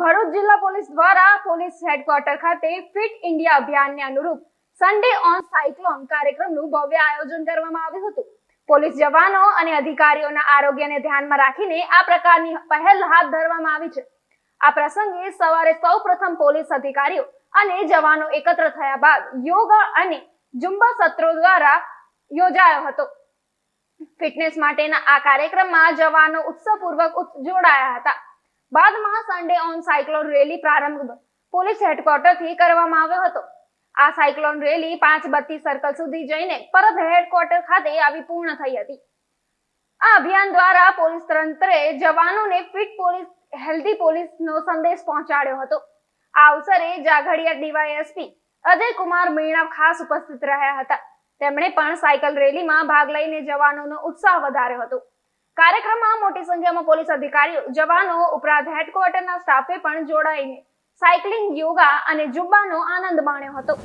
ભરૂચ જિલ્લા પોલીસ દ્વારા police headquarter ખાતે ફિટ ઇન્ડિયા અભિયાનને અનુરૂપ સન્ડે ઓન સાયક્લોન કાર્યક્રમનું ભવ્ય આયોજન કરવામાં આવ્યું હતું. પોલીસ જવાનો અને અધિકારીઓના આરોગ્યને ધ્યાનમાં રાખીને આ પ્રકારની પહેલ હાથ ધરવામાં આવી છે. આ પ્રસંગે સવારે સૌપ્રથમ પોલીસ અધિકારીઓ અને જવાનો એકત્ર થયા બાદ યોગા અને ઝુંબા સત્રો દ્વારા યોજાયો હતો. ફિટનેસ માટેના આ કાર્યક્રમમાં જવાનો ઉત્સાહપૂર્વક જોડાયા હતા. બાદમાં સન્ડે ઓન સાયક્લોન રેલી પ્રારંભ પોલીસ હેડક્વાર્ટરથી કરવામાં આવ્યો હતો. આ સાયક્લોન રેલી પાંચ બત્તી સર્કલ સુધી જઈને પરત હેડક્વાર્ટર ખાતે આવી પૂર્ણ થઈ હતી. આ અભિયાન દ્વારા પોલીસ તંત્રે જવાનોને ફિટ પોલીસ, હેલ્ધી પોલીસનો સંદેશ પહોંચાડ્યો હતો. આ અવસરે જાઘડિયા ડીવાયએસપી અજય કુમાર મીણા ખાસ ઉપસ્થિત રહ્યા હતા. તેમણે પણ સાયકલ રેલીમાં ભાગ લઈને જવાનોનો ઉત્સાહ વધાર્યો હતો. કાર્યક્રમમાં સંખ્યામાં પોલીસ અધિકારીઓ, જવાનો ઉપરાંત હેડક્વાર્ટરના સ્ટાફે પણ જોડાઈને સાયકલિંગ યોગા અને જુબ્બાનો આનંદ માણ્યો હતો.